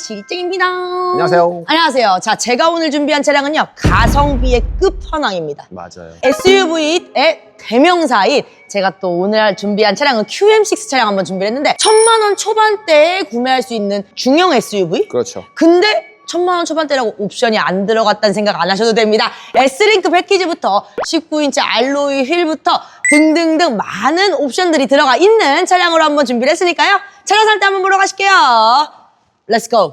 실증입니다. 안녕하세요. 안녕하세요. 자, 제가 오늘 준비한 차량은요. 가성비의 끝판왕입니다. 맞아요. SUV의 대명사인 제가 또 오늘 준비한 차량은 QM6 차량 한번 준비를 했는데 천만 원 초반대에 구매할 수 있는 중형 SUV? 그렇죠. 근데 천만 원 초반대라고 옵션이 안 들어갔다는 생각 안 하셔도 됩니다. S링크 패키지부터 19인치 알로이 휠부터 등등등 많은 옵션들이 들어가 있는 차량으로 한번 준비를 했으니까요. 차량 살 때 한번 보러 가실게요. 렛츠고!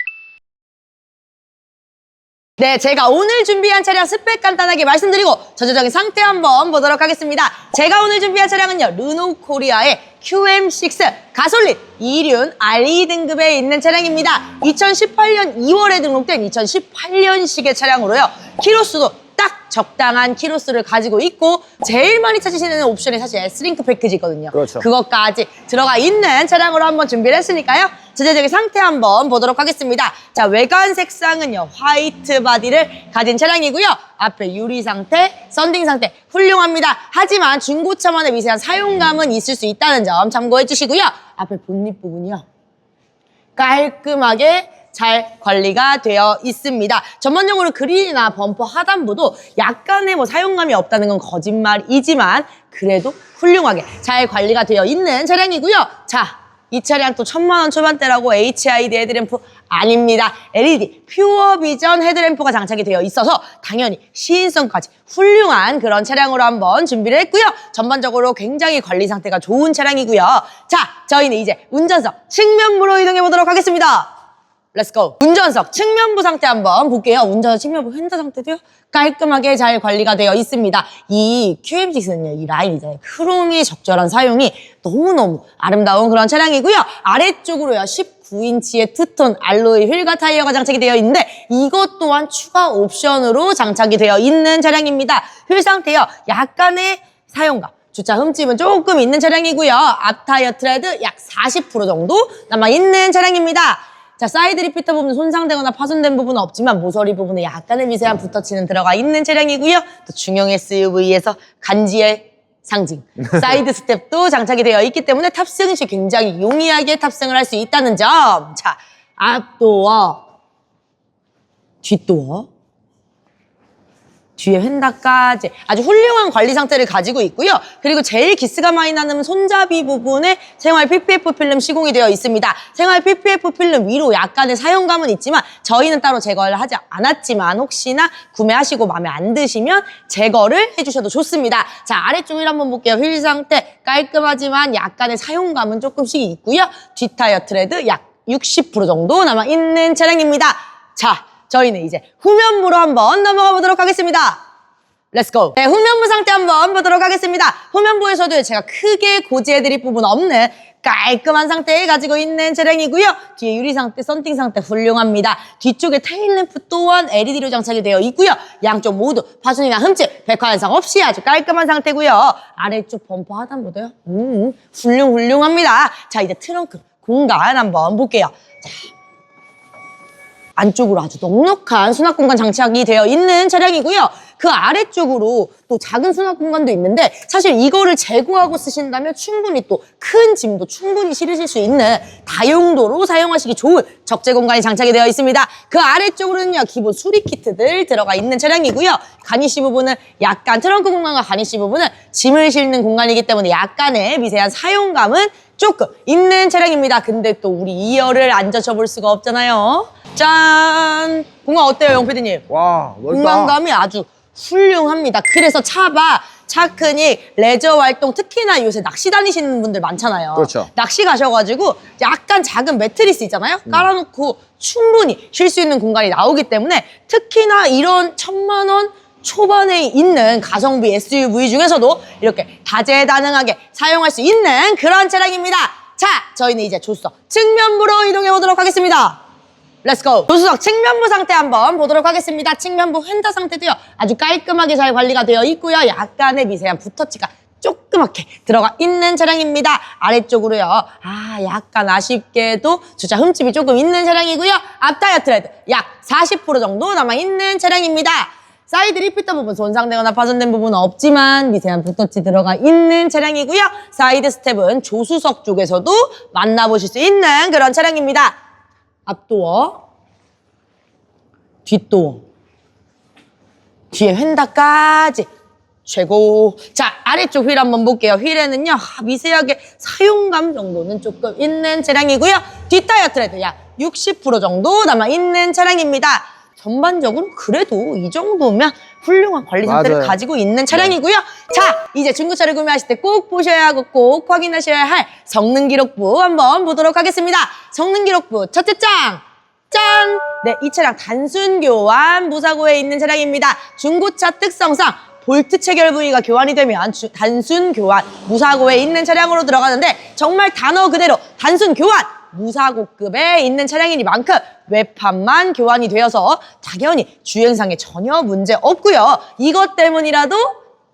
네, 제가 오늘 준비한 차량 스펙 간단하게 말씀드리고 전체적인 상태 한번 보도록 하겠습니다. 제가 오늘 준비한 차량은요, 르노 코리아의 QM6 가솔린 2륜 RE 등급에 있는 차량입니다. 2018년 2월에 등록된 2018년식의 차량으로요. 키로수도 딱 적당한 키로수를 가지고 있고 제일 많이 찾으시는 옵션이 사실 S링크 패키지거든요. 그렇죠. 그것까지 들어가 있는 차량으로 한번 준비를 했으니까요. 전체적인 상태 한번 보도록 하겠습니다. 자, 외관 색상은요. 화이트 바디를 가진 차량이고요. 앞에 유리 상태, 썬딩 상태 훌륭합니다. 하지만 중고차만의 미세한 사용감은 있을 수 있다는 점 참고해 주시고요. 앞에 본닛 부분이요. 깔끔하게 잘 관리가 되어 있습니다. 전반적으로 그릴이나 범퍼 하단부도 약간의 뭐 사용감이 없다는 건 거짓말이지만 그래도 훌륭하게 잘 관리가 되어 있는 차량이고요. 자, 이 차량 또 천만 원 초반대라고 HID 헤드램프 아닙니다. LED 퓨어 비전 헤드램프가 장착이 되어 있어서 당연히 시인성까지 훌륭한 그런 차량으로 한번 준비를 했고요. 전반적으로 굉장히 관리 상태가 좋은 차량이고요. 자, 저희는 이제 운전석 측면부로 이동해 보도록 하겠습니다. 렛츠고 운전석 측면부 상태 한번 볼게요 운전석 측면부 핸드 상태도요 깔끔하게 잘 관리가 되어 있습니다 이 QM6는요 이 라인이잖아요 크롬이 적절한 사용이 너무너무 아름다운 그런 차량이고요 아래쪽으로요 19인치의 투톤 알로이 휠과 타이어가 장착이 되어 있는데 이것 또한 추가 옵션으로 장착이 되어 있는 차량입니다 휠 상태요 약간의 사용감 주차 흠집은 조금 있는 차량이고요. 앞 타이어 트레드 약 40% 정도 남아있는 차량입니다. 자, 사이드 리피터 부분 손상되거나 파손된 부분은 없지만 모서리 부분에 약간의 미세한 붓터치는 들어가 있는 차량이고요. 또 중형 SUV에서 간지의 상징 사이드 스텝도 장착이 되어 있기 때문에 탑승 시 굉장히 용이하게 탑승을 할 수 있다는 점. 자, 앞도어, 뒷도어, 뒤에 휀다까지 아주 훌륭한 관리 상태를 가지고 있고요. 그리고 제일 기스가 많이 나는 손잡이 부분에 생활 PPF 필름 시공이 되어 있습니다. 생활 PPF 필름 위로 약간의 사용감은 있지만 저희는 따로 제거를 하지 않았지만 혹시나 구매하시고 마음에 안 드시면 제거를 해주셔도 좋습니다. 자 아래쪽을 한번 볼게요. 휠 상태 깔끔하지만 약간의 사용감은 조금씩 있고요. 뒷타이어 트레드 약 60% 정도 남아있는 차량입니다. 자 저희는 이제 후면부로 한번 넘어가 보도록 하겠습니다. 렛츠고! 네, 후면부 상태 한번 보도록 하겠습니다. 후면부에서도 제가 크게 고지해드릴 부분 없는 깔끔한 상태에 가지고 있는 차량이고요. 뒤에 유리 상태, 썬팅 상태 훌륭합니다. 뒤쪽에 테일 램프 또한 LED로 장착이 되어 있고요. 양쪽 모두 파손이나 흠집, 백화 현상 없이 아주 깔끔한 상태고요. 아래쪽 범퍼 하단보다요. 음, 훌륭 훌륭합니다. 자, 이제 트렁크 공간 한번 볼게요. 자, 안쪽으로 아주 넉넉한 수납 공간 장착이 되어 있는 차량이고요. 그 아래쪽으로 또 작은 수납 공간도 있는데 사실 이거를 제거하고 쓰신다면 충분히 또 큰 짐도 충분히 실으실 수 있는 다용도로 사용하시기 좋은 적재 공간이 장착이 되어 있습니다. 그 아래쪽으로는요 기본 수리 키트들 들어가 있는 차량이고요. 가니쉬 부분은 약간 트렁크 공간과 가니쉬 부분은 짐을 싣는 공간이기 때문에 약간의 미세한 사용감은 조금 있는 차량입니다. 근데 또 우리 2열을 안 젖혀볼 수가 없잖아요. 짠! 공간 어때요, 영PD님? 와, 넓다. 공간감이 아주 훌륭합니다. 그래서 차바, 차크닉, 레저 활동, 특히나 요새 낚시 다니시는 분들 많잖아요. 그렇죠. 낚시 가셔가지고 약간 작은 매트리스 있잖아요. 깔아놓고 충분히 쉴 수 있는 공간이 나오기 때문에 특히나 이런 천만 원 초반에 있는 가성비 SUV 중에서도 이렇게 다재다능하게 사용할 수 있는 그런 차량입니다. 자, 저희는 이제 조수석 측면부로 이동해 보도록 하겠습니다. 렛츠고! 조수석 측면부 상태 한번 보도록 하겠습니다. 측면부 휀다 상태도요. 아주 깔끔하게 잘 관리가 되어 있고요. 약간의 미세한 붓터치가 조그맣게 들어가 있는 차량입니다. 아래쪽으로요. 아, 약간 아쉽게도 주차 흠집이 조금 있는 차량이고요. 앞타이어 트레드 약 40% 정도 남아있는 차량입니다. 사이드 리피터 부분 손상되거나 파손된 부분은 없지만 미세한 붓터치 들어가 있는 차량이고요. 사이드 스텝은 조수석 쪽에서도 만나보실 수 있는 그런 차량입니다. 앞도어, 뒷도어. 뒤에 휀다까지. 최고. 자, 아래쪽 휠 한번 볼게요. 휠에는요, 아, 미세하게 사용감 정도는 조금 있는 차량이고요. 뒷타이어 트레드 약 60% 정도 남아있는 차량입니다. 전반적으로 그래도 이 정도면 훌륭한 관리 상태를 맞아요. 가지고 있는 차량이고요. 자, 이제 중고차를 구매하실 때 꼭 보셔야 하고 꼭 확인하셔야 할 성능 기록부 한번 보도록 하겠습니다. 성능 기록부 첫째 장. 짠! 네, 이 차량 단순 교환 무사고에 있는 차량입니다. 중고차 특성상 볼트 체결 부위가 교환이 되면 주- 단순 교환 무사고에 있는 차량으로 들어가는데 정말 단어 그대로 단순 교환 무사고급에 있는 차량이니만큼 외판만 교환이 되어서 당연히 주행상에 전혀 문제 없고요. 이것 때문이라도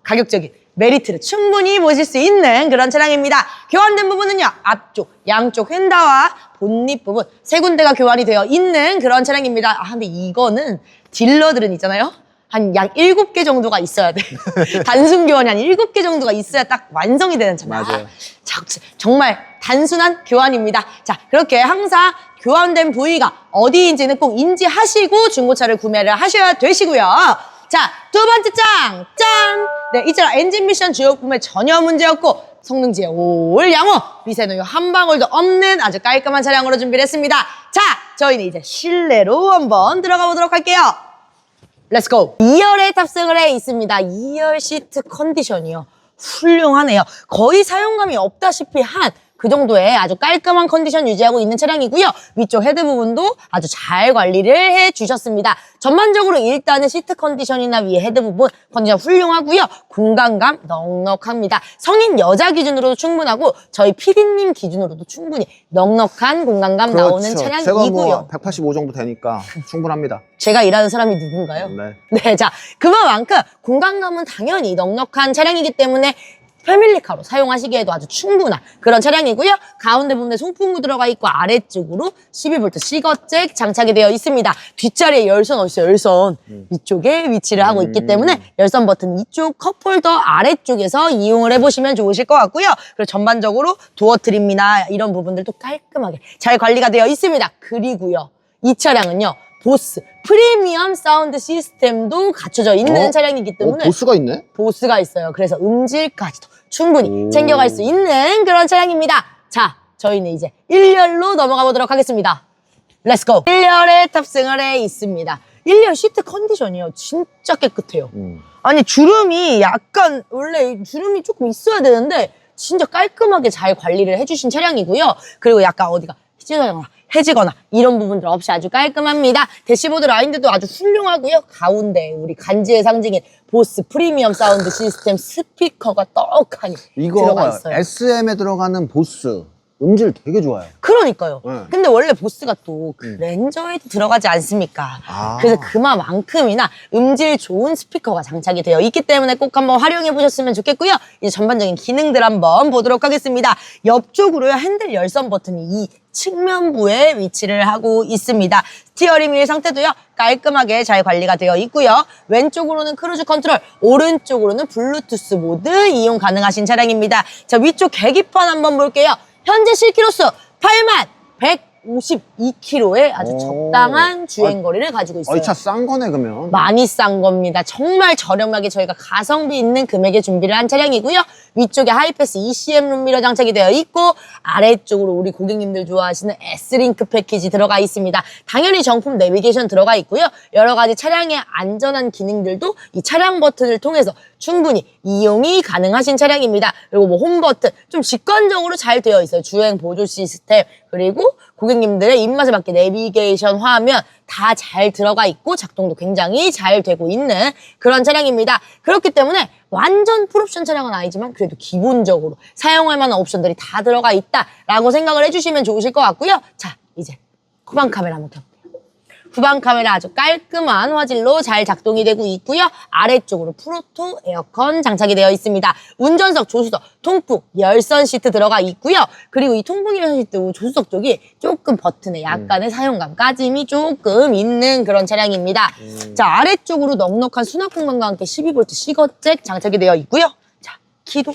가격적인 메리트를 충분히 보실 수 있는 그런 차량입니다. 교환된 부분은요, 앞쪽, 양쪽 휀다와 본닛 부분 세 군데가 교환이 되어 있는 그런 차량입니다. 아, 근데 이거는 딜러들은 있잖아요. 한약 일곱 개 정도가 있어야 돼. 단순 교환이 한 일곱 개 정도가 있어야 딱 완성이 되는 차량. 맞아요. 자, 정말 단순한 교환입니다. 자, 그렇게 항상 교환된 부위가 어디인지는 꼭 인지하시고 중고차를 구매를 하셔야 되시고요. 자, 두 번째 짱! 짠! 네, 이 차량 엔진 미션 주요 부분에 전혀 문제 없고 성능지에 올 양호, 미세노유 한 방울도 없는 아주 깔끔한 차량으로 준비를 했습니다. 자, 저희는 이제 실내로 한번 들어가 보도록 할게요. 렛츠고! 2열에 탑승을 해 있습니다. 2열 시트 컨디션이요. 훌륭하네요. 거의 사용감이 없다시피 한 그 정도의 아주 깔끔한 컨디션 유지하고 있는 차량이고요. 위쪽 헤드 부분도 아주 잘 관리를 해 주셨습니다. 전반적으로 일단은 시트 컨디션이나 위에 헤드 부분 컨디션 훌륭하고요. 공간감 넉넉합니다. 성인 여자 기준으로도 충분하고 저희 피디님 기준으로도 충분히 넉넉한 공간감 나오는 그렇죠. 제가 차량이고요. 뭐 185 정도 되니까 충분합니다. 제가 일하는 사람이 누군가요? 네. 네, 자, 그만큼 공간감은 당연히 넉넉한 차량이기 때문에 패밀리카로 사용하시기에도 아주 충분한 그런 차량이고요. 가운데 부분에 송풍구 들어가 있고 아래쪽으로 12V 시거잭 장착이 되어 있습니다. 뒷자리에 열선 어딨어요? 열선 이쪽에 위치를 하고 있기 때문에 열선 버튼 이쪽 컵홀더 아래쪽에서 이용을 해보시면 좋으실 것 같고요. 그리고 전반적으로 도어 트림이나 이런 부분들도 깔끔하게 잘 관리가 되어 있습니다. 그리고요. 이 차량은요. 보스 프리미엄 사운드 시스템도 갖춰져 있는 어? 차량이기 어, 때문에 보스가 있네? 보스가 있어요. 그래서 음질까지도 충분히 오. 챙겨갈 수 있는 그런 차량입니다. 자, 저희는 이제 1열로 넘어가 보도록 하겠습니다. 렛츠고! 1열에 탑승을 해 있습니다. 1열 시트 컨디션이요. 진짜 깨끗해요. 음. 아니, 주름이 약간, 원래 주름이 조금 있어야 되는데, 진짜 깔끔하게 잘 관리를 해주신 차량이고요. 그리고 약간 어디가 휘지거나 해지거나 이런 부분들 없이 아주 깔끔합니다. 대시보드 라인들도 아주 훌륭하고요. 가운데 우리 간지의 상징인 보스 프리미엄 사운드 시스템 스피커가 떡하니 들어가 이거 있어요. SM에 들어가는 보스 음질 되게 좋아요. 그러니까요. 네. 근데 원래 보스가 또 그랜저에도 들어가지 않습니까? 아. 그래서 그만큼이나 음질 좋은 스피커가 장착이 되어 있기 때문에 꼭 한번 활용해 보셨으면 좋겠고요. 이제 전반적인 기능들 한번 보도록 하겠습니다. 옆쪽으로요 핸들 열선 버튼이 이 측면부에 위치를 하고 있습니다. 스티어링 휠 상태도요 깔끔하게 잘 관리가 되어 있고요. 왼쪽으로는 크루즈 컨트롤, 오른쪽으로는 블루투스 모드 이용 가능하신 차량입니다. 자 위쪽 계기판 한번 볼게요. 현재 실키로수 8만 152km의 아주 오. 적당한 주행 거리를 가지고 어, 있어요. 이 차 싼 거네 그러면. 많이 싼 겁니다. 정말 저렴하게 저희가 가성비 있는 금액에 준비를 한 차량이고요. 위쪽에 하이패스 ECM 룸미러 장착이 되어 있고 아래쪽으로 우리 고객님들 좋아하시는 S링크 패키지 들어가 있습니다. 당연히 정품 내비게이션 들어가 있고요. 여러 가지 차량의 안전한 기능들도 이 차량 버튼을 통해서 충분히 이용이 가능하신 차량입니다. 그리고 뭐 홈 버튼 좀 직관적으로 잘 되어 있어요. 주행 보조 시스템 그리고 고객님들의 입맛에 맞게 내비게이션 화면 다 잘 들어가 있고 작동도 굉장히 잘 되고 있는 그런 차량입니다. 그렇기 때문에 완전 풀옵션 차량은 아니지만 그래도 기본적으로 사용할 만한 옵션들이 다 들어가 있다라고 생각을 해주시면 좋으실 것 같고요. 자, 이제 후방 카메라 한번 켜볼게요. 후방 카메라 아주 깔끔한 화질로 잘 작동이 되고 있고요. 아래쪽으로 프로토 에어컨 장착이 되어 있습니다. 운전석, 조수석, 통풍, 열선 시트 들어가 있고요. 그리고 이 통풍 열선 시트 조수석 쪽이 조금 버튼에 약간의 사용감, 까짐이 조금 있는 그런 차량입니다. 자, 아래쪽으로 넉넉한 수납 공간과 함께 12V 시거잭 장착이 되어 있고요. 자, 키도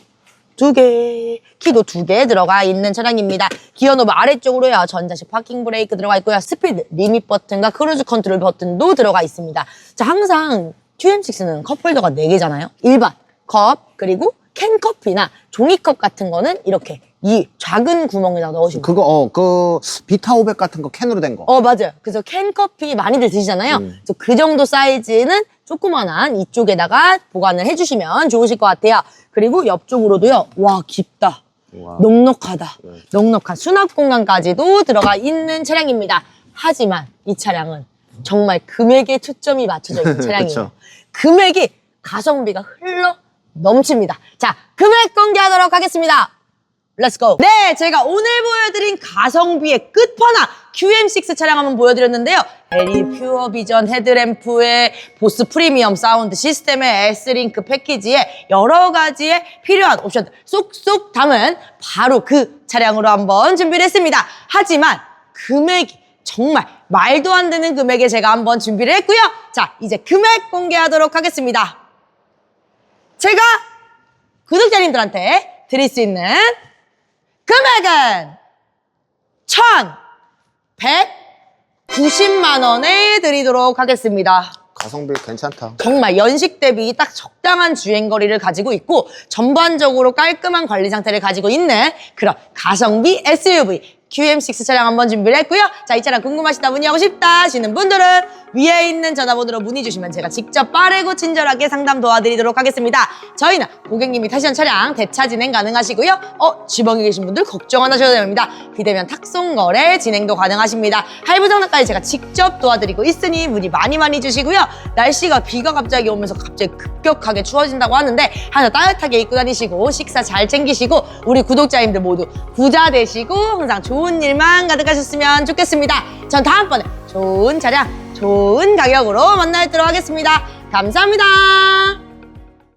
두 개, 키도 두 개 들어가 있는 차량입니다. 기어 노브 아래쪽으로요. 전자식 파킹 브레이크 들어가 있고요. 스피드 리밋 버튼과 크루즈 컨트롤 버튼도 들어가 있습니다. 자, 항상 QM6는 컵홀더가 4개잖아요. 일반 컵, 그리고 캔커피나 종이컵 같은 거는 이렇게 이 작은 구멍에다 넣으시면 그거 어 그 비타 500 같은 거 캔으로 된 거. 어, 맞아요. 그래서 캔 커피 많이들 드시잖아요. 음. 그래서 그 정도 사이즈는 조그만한 이쪽에다가 보관을 해주시면 좋으실 것 같아요. 그리고 옆쪽으로도요. 와, 깊다. 와. 넉넉하다. 넉넉한 수납 공간까지도 들어가 있는 차량입니다. 하지만 이 차량은 정말 금액에 초점이 맞춰져 있는 차량이에요. 그쵸. 금액이 가성비가 흘러 넘칩니다. 자, 금액 공개하도록 하겠습니다. 렛츠고! 네, 제가 오늘 보여드린 가성비의 끝판왕 QM6 차량 한번 보여드렸는데요. 에리 퓨어 비전 헤드램프에 보스 프리미엄 사운드 시스템의 S링크 패키지에 여러 가지의 필요한 옵션들 쏙쏙 담은 바로 그 차량으로 한번 준비를 했습니다. 하지만 금액이 정말 말도 안 되는 금액에 제가 한번 준비를 했고요. 자, 이제 금액 공개하도록 하겠습니다. 제가 구독자님들한테 드릴 수 있는 금액은 1,190만 원에 드리도록 하겠습니다. 가성비 괜찮다. 정말 연식 대비 딱 적당한 주행거리를 가지고 있고 전반적으로 깔끔한 관리 상태를 가지고 있는 그런 가성비 SUV QM6 차량 한번 준비를 했고요. 자, 이 차량 궁금하시다 문의하고 싶다 하시는 분들은 위에 있는 전화번호로 문의 주시면 제가 직접 빠르고 친절하게 상담 도와드리도록 하겠습니다. 저희는 고객님이 타시는 차량 대차 진행 가능하시고요. 어, 지방에 계신 분들 걱정 안 하셔도 됩니다. 비대면 탁송 거래 진행도 가능하십니다. 할부 장난까지 제가 직접 도와드리고 있으니 문의 많이 많이 주시고요. 날씨가 비가 갑자기 오면서 갑자기 급격하게 추워진다고 하는데 하나 따뜻하게 입고 다니시고 식사 잘 챙기시고 우리 구독자님들 모두 부자 되시고 항상 좋은 일만 가득하셨으면 좋겠습니다. 전 다음번에 좋은 차량, 좋은 가격으로 만나 뵙도록 하겠습니다. 감사합니다.